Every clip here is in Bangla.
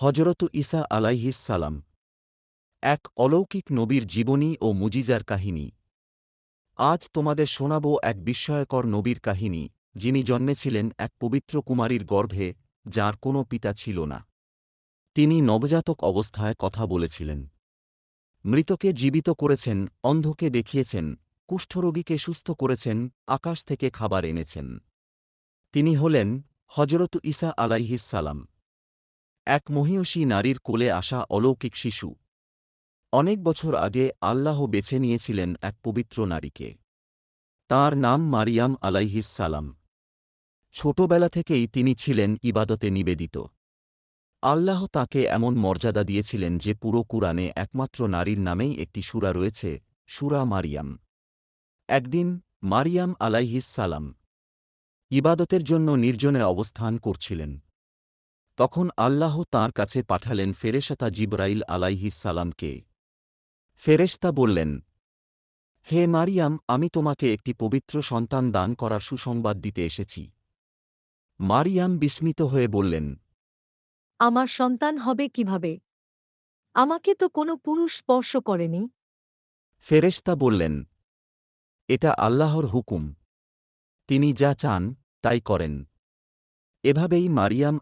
হজরত ইসা আলাইহিস সালাম। এক অলৌকিক নবীর জীবনী ও মুজিজার কাহিনী। আজ তোমাদের শোনাব এক বিস্ময়কর নবীর কাহিনী, যিনি জন্মেছিলেন এক পবিত্র কুমারীর গর্ভে, যার কোনো পিতা ছিল না। তিনি নবজাতক অবস্থায় কথা বলেছিলেন। মৃতকে জীবিত করেছেন, অন্ধকে দেখিয়েছেন, কুষ্ঠরোগীকে সুস্থ করেছেন, আকাশ থেকে খাবার এনেছেন। তিনি হলেন হজরত ইসা আলাইহিস সালাম। এক মহিয়সী নারীর কোলে আসা অলৌকিক শিশু। অনেক বছর আগে আল্লাহ বেছে নিয়েছিলেন এক পবিত্র নারীকে। তার নাম মারিয়াম আলাইহিস সালাম। ছোটবেলা থেকেই তিনি ছিলেন ইবাদতে নিবেদিত। আল্লাহ তাকে এমন মর্যাদা দিয়েছিলেন যে পুরো কুরআনে একমাত্র নারীর নামেই একটি সুরা রয়েছে, সুরা মারিয়াম। একদিন মারিয়াম আলাইহিস সালাম ইবাদতের জন্য নির্জনে অবস্থান করছিলেন। তখন আল্লাহ তাঁর কাছে পাঠালেন ফেরেশতা জিব্রাইল আলাইহিস সালামকে। ফেরেশতা বললেন হে মারিয়াম আমি তোমাকে একটি পবিত্র সন্তান দান করার সুসংবাদ দিতে এসেছি। মারিয়াম বিস্মিত হয়ে বললেন আমার সন্তান হবে কীভাবে? আমাকে তো কোনো পুরুষ স্পর্শ করেনি। ফেরেশতা বললেন এটা আল্লাহর হুকুম। তিনি যা চান তাই করেন। এভাবেই মারিয়াম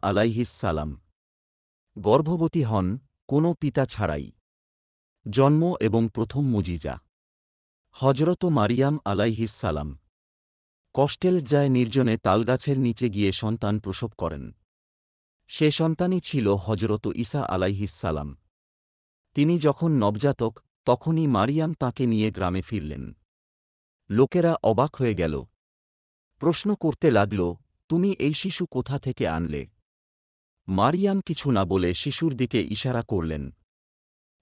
সালাম। গর্ভবতী হন কোনো পিতা ছাড়াই। জন্ম এবং প্রথম মুজিজা। হজরত মারিয়াম সালাম। কষ্টেল যায় নির্জনে তালগাছের নিচে গিয়ে সন্তান প্রসব করেন। সে সন্তানই ছিল হজরত আলাইহিস সালাম। তিনি যখন নবজাতক, তখনই মারিয়াম তাকে নিয়ে গ্রামে ফিরলেন। লোকেরা অবাক হয়ে গেল। প্রশ্ন করতে লাগল তুমি এই শিশু কোথা থেকে আনলে? মারিয়াম কিছু না বলে শিশুর দিকে ইশারা করলেন।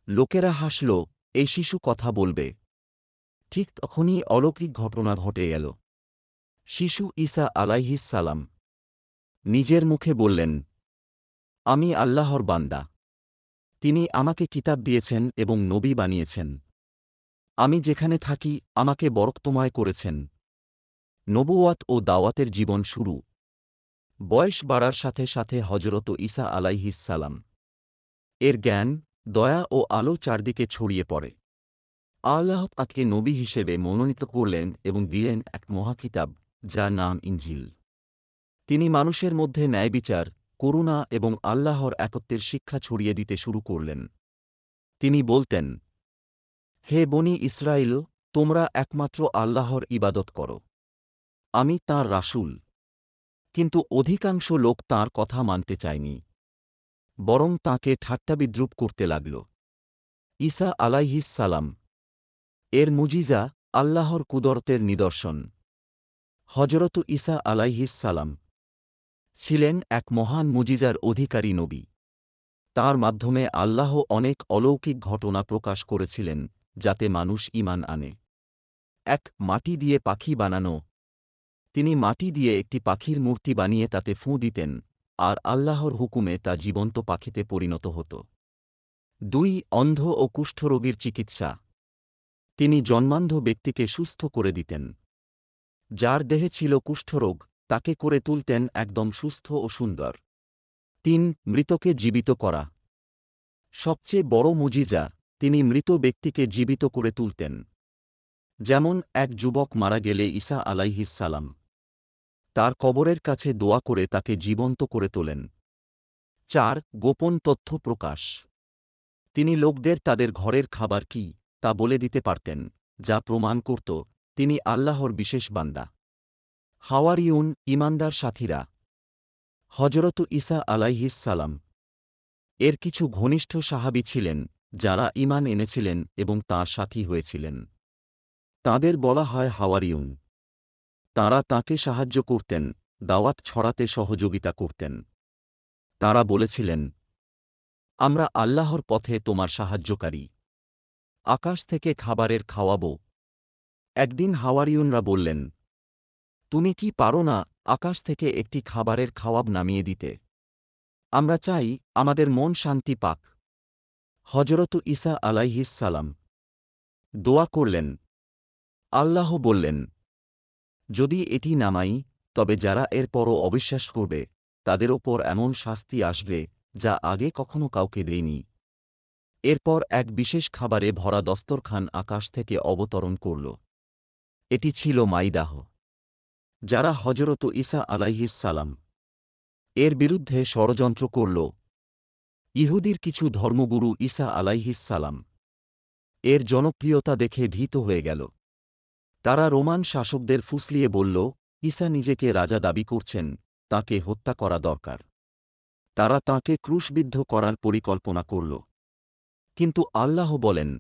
লোকেরা হাসল, এই শিশু কথা বলবে। ঠিক তখনই অলৌকিক ঘটনা ঘটে গেল। শিশু ঈসা আলাইহিস সালাম নিজের মুখে বললেন, আমি আল্লাহর বান্দা। তিনি আমাকে কিতাব দিয়েছেন এবং নবী বানিয়েছেন। আমি যেখানে থাকি, আমাকে বরক্তময় করেছেন। নবুয়াত ও দাওয়াতের জীবন শুরু। বয়স বাড়ার সাথে সাথে হজরত ঈসা আলাইহিস সালাম। এর জ্ঞান, দয়া ও আলো চারদিকে ছড়িয়ে পড়ে। আল্লাহ তাকে নবী হিসেবে মনোনীত করলেন এবং দিলেন এক মহাকিতাব যার নাম ইঞ্জিল তিনি মানুষের মধ্যে ন্যায়বিচার, করুণা এবং আল্লাহর একত্বের শিক্ষা ছড়িয়ে দিতে শুরু করলেন। তিনি বলতেন, হে বনি ইসরায়েল তোমরা একমাত্র আল্লাহর ইবাদত করো। আমি তাঁর রাসূল। কিন্তু অধিকাংশ লোক তাঁর কথা মানতে চায়নি। বরং তাঁকে ঠাট্টাবিদ্রুপ করতে লাগল। ঈসা আলাইহিস সালাম। এর মুজিজা আল্লাহর কুদরতের নিদর্শন। হজরত ঈসা আলাইহিস সালাম ছিলেন এক মহান মুজিজার অধিকারী নবী। তার মাধ্যমে আল্লাহ অনেক অলৌকিক ঘটনা প্রকাশ করেছিলেন, যাতে মানুষ ইমান আনে। এক মাটি দিয়ে পাখি বানানো তিনি মাটি দিয়ে একটি পাখির মূর্তি বানিয়ে তাতে ফুঁ দিতেন, আর আল্লাহর হুকুমে তা জীবন্ত পাখিতে পরিণত হতো। দুই, অন্ধ ও কুষ্ঠরোগীর চিকিৎসা। তিনি জন্মান্ধ ব্যক্তিকে সুস্থ করে দিতেন। যার দেহে ছিল কুষ্ঠরোগ তাকে করে তুলতেন একদম সুস্থ ও সুন্দর। তিন, মৃতকে জীবিত করা। সবচেয়ে বড় মুজিজা, তিনি মৃত ব্যক্তিকে জীবিত করে তুলতেন। যেমন এক যুবক মারা গেলে ঈসা আলাইহিস সালাম। তার কবরের কাছে দোয়া করে তাকে জীবন্ত করে তোলেন। চার, গোপন তথ্য প্রকাশ। তিনি লোকদের তাদের ঘরের খাবার কি তা বলে দিতে পারতেন, যা প্রমাণ করত তিনি আল্লাহর বিশেষ বান্দা। হাওয়ারিউন, ইমানদার সাথীরা। হজরত আলাইহিস সালাম। এর কিছু ঘনিষ্ঠ সাহাবি ছিলেন, যারা ইমান এনেছিলেন এবং তাঁর সাথী হয়েছিলেন। তাদের বলা হয় হাওয়ারিউন। তাঁরা তাকে সাহায্য করতেন, দাওয়াত ছড়াতে সহযোগিতা করতেন। তারা বলেছিলেন, আমরা আল্লাহর পথে তোমার সাহায্যকারী। আকাশ থেকে খাবারের খাওয়াব। একদিন হাওয়ারিউনরা বললেন, তুমি কি পারো না আকাশ থেকে একটি খাবারের খাওয়াব নামিয়ে দিতে? আমরা চাই আমাদের মন শান্তি পাক। হজরত ঈসা আলাইহিস সালাম দোয়া করলেন। আল্লাহ বললেন যদি এটি নামাই তবে যারা এরপরও অবিশ্বাস করবে, তাদের ওপর এমন শাস্তি আসবে, যা আগে কখনো কাউকে দেয়নি। এরপর এক বিশেষ খাবারে ভরা দস্তরখান আকাশ থেকে অবতরণ করল। এটি ছিল মাইদাহ, যারা হজরত আলাইহিস সালাম। এর বিরুদ্ধে ষড়যন্ত্র করল। ইহুদির কিছু ধর্মগুরু আলাইহিস সালাম। এর জনপ্রিয়তা দেখে ভীত হয়ে গেল। তারা রোমান শাসকদের ফুসলিয়ে বলল, ঈসা নিজেকে রাজা দাবি করছেন, তাকে হত্যা করা দরকার। তারা তাঁকে ক্রুশবিদ্ধ করার পরিকল্পনা করল। কিন্তু আল্লাহ বলেন,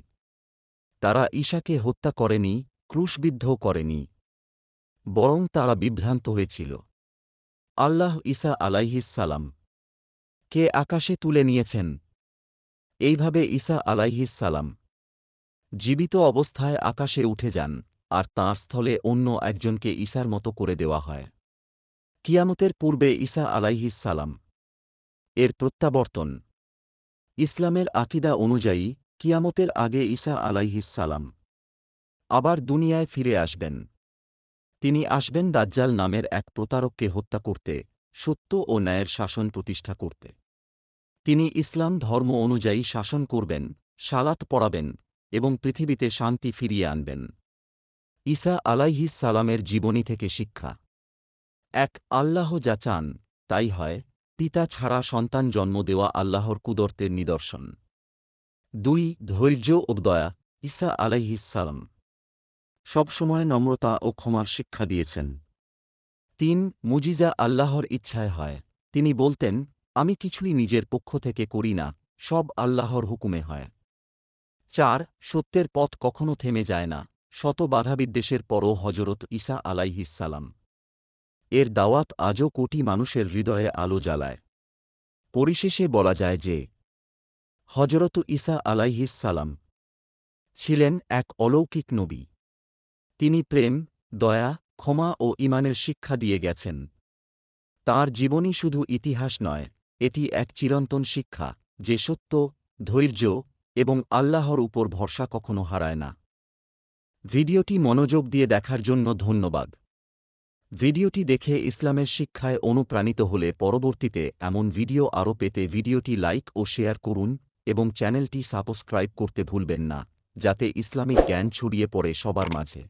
তারা ঈশাকে হত্যা করেনি, ক্রুশবিদ্ধও করেনি, বরং তারা বিভ্রান্ত হয়েছিল। আল্লাহ ঈসা আলাইহিস সালাম, কে আকাশে তুলে নিয়েছেন? এইভাবে ঈসা আলাইহিস সালাম, জীবিত অবস্থায় আকাশে উঠে যান। আর তাঁর স্থলে অন্য একজনকে ঈসার মতো করে দেওয়া হয়। কিয়ামতের পূর্বে ঈসা আলাইহিস সালাম। এর প্রত্যাবর্তন। ইসলামের আকিদা অনুযায়ী, কিয়ামতের আগে ঈসা আলাইহিস সালাম আবার দুনিয়ায় ফিরে আসবেন। তিনি আসবেন দাজ্জাল নামের এক প্রতারককে হত্যা করতে, সত্য ও ন্যায়ের শাসন প্রতিষ্ঠা করতে। তিনি ইসলাম ধর্ম অনুযায়ী শাসন করবেন, সালাত পড়াবেন এবং পৃথিবীতে শান্তি ফিরিয়ে আনবেন। ঈসা আলাইহিস সালামের জীবনী থেকে শিক্ষা। এক, আল্লাহ যা চান, তাই হয়, পিতা ছাড়া সন্তান জন্ম দেওয়া আল্লাহর কুদরতের নিদর্শন। দুই, ধৈর্য ও দয়া, ঈসা আলাইহিস সালাম। সবসময় নম্রতা ও ক্ষমার শিক্ষা দিয়েছেন। তিন, মুজিজা আল্লাহর ইচ্ছায় হয়। তিনি বলতেন, আমি কিছুই নিজের পক্ষ থেকে করি না, সব আল্লাহর হুকুমে হয়। চার, সত্যের পথ কখনো থেমে যায় না। শত বাধাবিদ্বেষের পরও হজরত ঈসা আলাইহিস সালাম। এর দাওয়াত আজও কোটি মানুষের হৃদয়ে আলো জ্বালায়। পরিশেষে বলা যায় যে হজরত ঈসা আলাইহিস সালাম ছিলেন এক অলৌকিক নবী। তিনি প্রেম, দয়া, ক্ষমা ও ইমানের শিক্ষা দিয়ে গেছেন। তার জীবনী শুধু ইতিহাস নয়, এটি এক চিরন্তন শিক্ষা যে সত্য, ধৈর্য এবং আল্লাহর উপর ভরসা কখনো হারায় না। ভিডিওটি মনোযোগ দিয়ে দেখার জন্য ধন্যবাদ। ভিডিওটি দেখে ইসলামের শিক্ষায় অনুপ্রাণিত হলে পরবর্তীতে এমন ভিডিও আরও পেতে ভিডিওটি লাইক ও শেয়ার করুন এবং চ্যানেলটি সাবস্ক্রাইব করতে ভুলবেন না, যাতে ইসলামিক জ্ঞান ছড়িয়ে পড়ে সবার মাঝে।